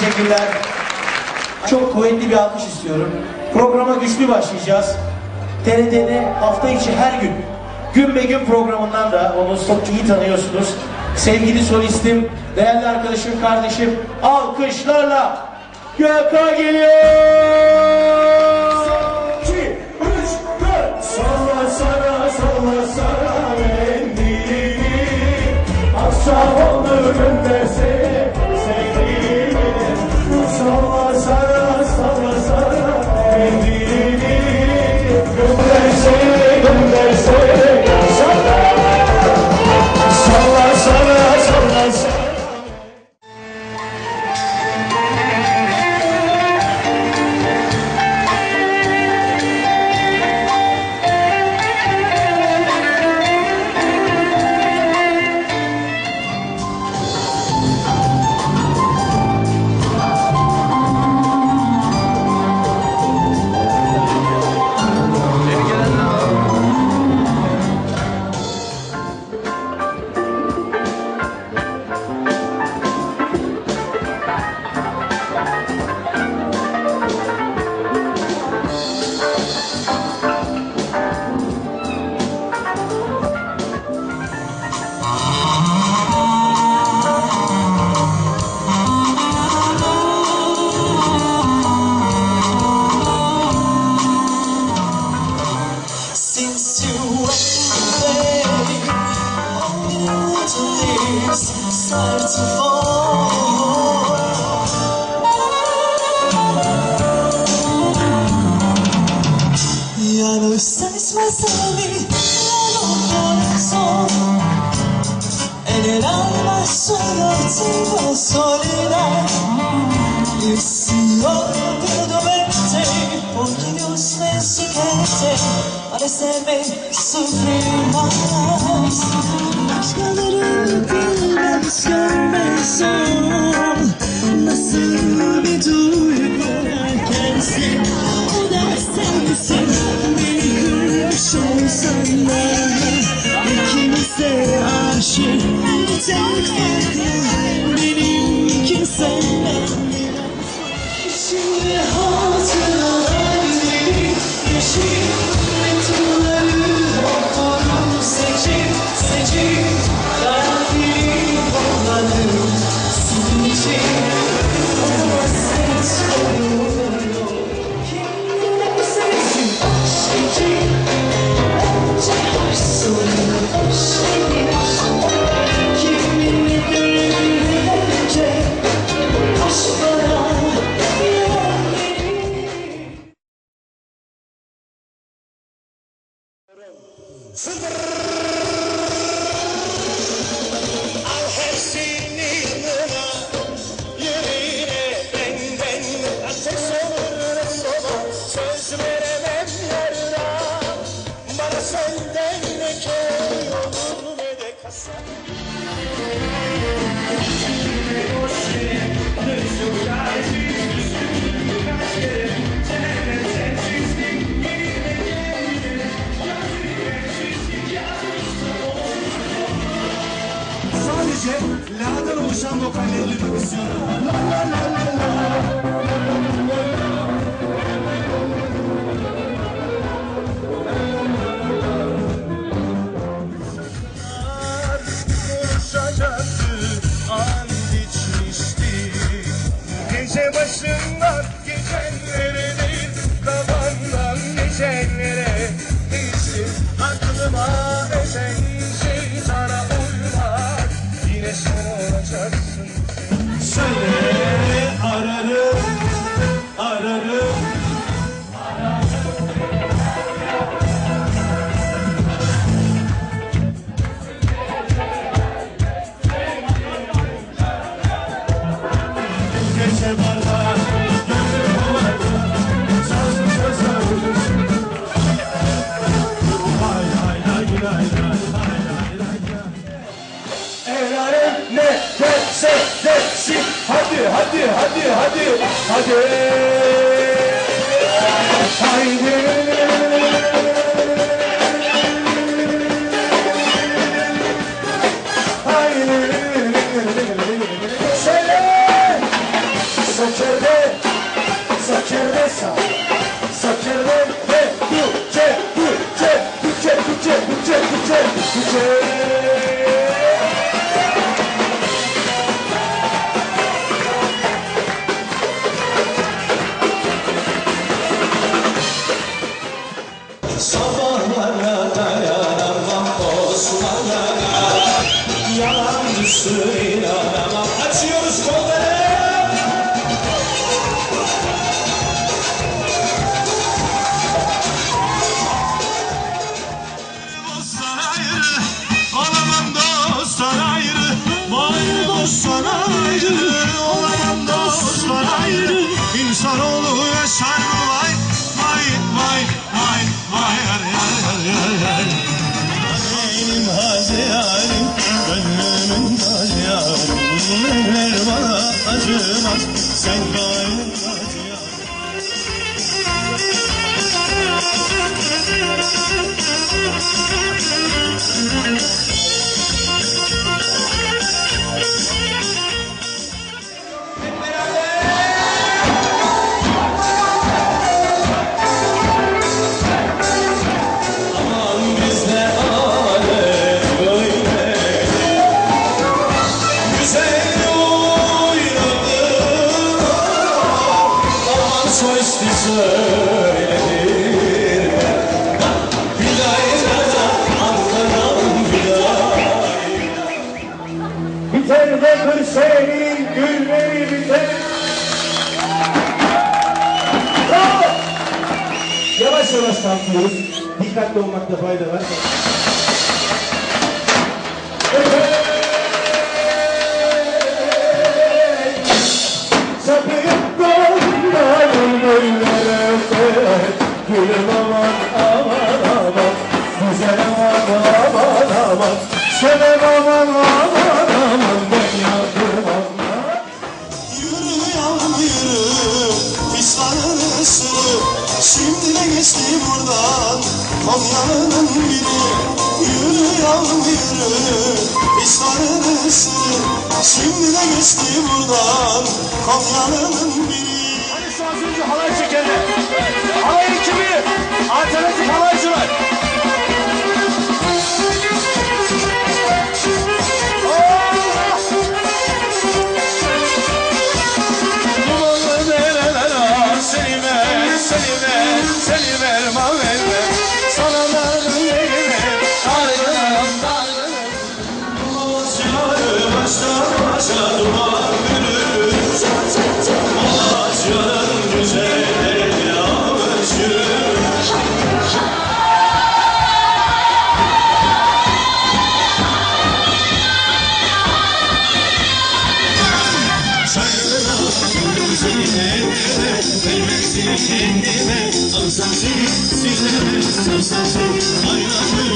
teşekkürler. Çok kuvvetli bir alkış istiyorum. Programa güçlü başlayacağız. TRT'de hafta içi her gün, gün be gün programından da onu çok iyi tanıyorsunuz. Sevgili solistim, değerli arkadaşım, kardeşim, alkışlarla Gökhan geliyor! Ya no estás más a. En el alma solo tengo soledad. Y si me enseñaste para hacerme sufrir más. Başkaları bilmez görmezsin Nasıl bir duygu erkensin O da sensin. Beni kırmış olsan da İkimiz de aşık. Bir tek farklı Benimki senden Şimdi Al hepsini yanına Yüreğine benden Ateş olur soba Söz veremem yarına Bana senden Sadece la'dan oluşan duymak istiyorum. La la la la la. Hadi hadi hadi hadi. Hadi Haydi Sabahlara dayanamam Osman'a. Yalancısı inanamam acımaz, sen gayet Biter de Kırşehir'in gülleri biter. Bravo! Yavaş yavaş kalkıyoruz. Dikkatli olmakta fayda var. Gülüm aman aman aman Güzel aman aman aman Seven aman aman aman Ben yandım Yürü yavrum yürü Pislanın ısırı Şimdi de geçti buradan. Konya'nın biri Yürü yavrum yürü Pislanın ısırı Şimdi de geçti buradan. Konya'nın biri Alternatif halaycılar Seni ver, seni ver, seni ver Maverme Sana Ayna görüşmeyelim, karıştır, gazeller